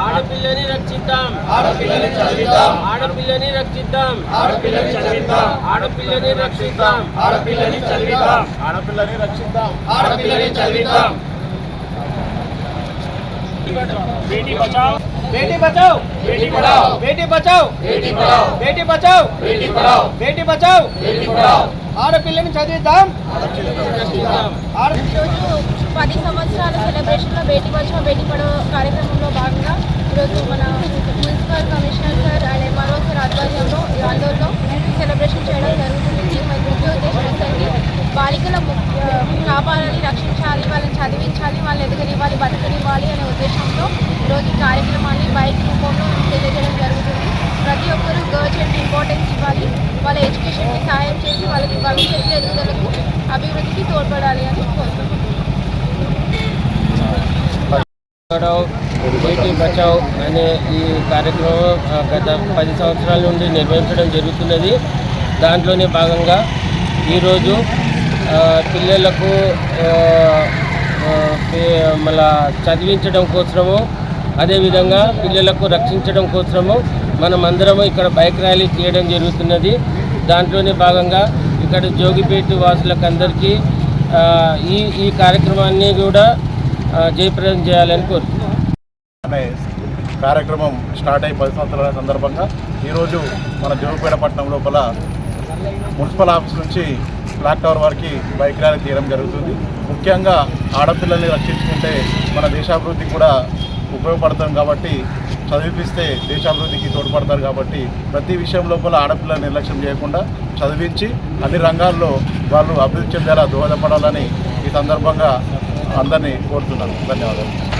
ఆడపిల్లని రక్షిద్దాం ఆడపిల్లని చదివిద్దాం ఆడపిల్లని రక్షిద్దాం ఆడపిల్లని చదివిద్దాం ఆడపిల్లని రక్షిద్దాం ఆడపిల్లని చదివిద్దాం ఆడపిల్లని రక్షిద్దాం ఆడపిల్లని చదివిద్దాం బేటీ బచావ్ बेटी बचाओ బేటీ పడావ్ बेटी बचाओ బేటీ పడావ్ बेटी बचाओ బేటీ పడావ్ बेटी बचाओ బేటీ పడావ్ ఆడపిల్లని చదివిద్దాం ఆడ ఈరోజు పది సంవత్సరాల సెలబ్రేషన్లో బేటీ బచావో బేటీ పడవ కార్యక్రమంలో భాగంగా ఈరోజు మన municipal commissioner sir and MRO sir ఆధ్వర్యంలో ఈ ఆందోళనలో సెలబ్రేషన్ చేయడం జరుగుతుంది. మన ముఖ్య ఉద్దేశం ఏంటంటే బాలికల ముఖ్య కాపాడాలి రక్షించాలి వాళ్ళని చదివించాలి వాళ్ళని ఎదగనివ్వాలి బతకనివ్వాలి అనే ఉద్దేశంతో ఈరోజు ఈ కార్యక్రమాన్ని బైక్ రూపంలో తెలియజేయడం జరుగుతుంది ప్రతి ఒక్కరూ గర్ల్స్ అండ్ ఇంపార్టెన్స్ ఇవ్వాలి. వాళ్ళ ఎడ్యుకేషన్కి సహాయం చేసి వాళ్ళకి భవిష్యత్తు ఎదుగుదలకు అభివృద్ధికి తోడ్పడాలి అని కోరుతున్నాను బేటీ బచావ్ అనే ఈ కార్యక్రమం గత పది సంవత్సరాల నుండి నిర్వహించడం జరుగుతున్నది దాంట్లోనే భాగంగా ఈరోజు పిల్లలకు మళ్ళా చదివించడం కోసము అదేవిధంగా పిల్లలకు రక్షించడం కోసము మనం అందరము ఇక్కడ బైక్ ర్యాలీ చేయడం జరుగుతున్నది. దాంట్లోనే భాగంగా ఇక్కడ జోగిపేట వాసులకు అందరికీ ఈ ఈ కార్యక్రమాన్ని కూడా జయప్రదం చేయాలని కోరుతున్నాను. అనే కార్యక్రమం స్టార్ట్ అయ్యి పది సంవత్సరాల సందర్భంగా ఈరోజు మన జోగిపేట పట్టణం లోపల మున్సిపల్ ఆఫీస్ నుంచి క్లాక్ టవర్ వారికి బైక్ ర్యాలీ తీయడం జరుగుతుంది. ముఖ్యంగా ఆడపిల్లల్ని రక్షించుకుంటే మన దేశాభివృద్ధి కూడా ఉపయోగపడతాం కాబట్టి చదివిపిస్తే దేశాభివృద్ధికి తోడ్పడతారు కాబట్టి ప్రతి విషయం లోపల ఆడపిల్లలు నిర్లక్ష్యం చేయకుండా చదివించి అన్ని రంగాల్లో వాళ్ళు అభివృద్ధి చెందేలా దోహదపడాలని ఈ సందర్భంగా అందరినీ కోరుతున్నాను. ధన్యవాదాలు.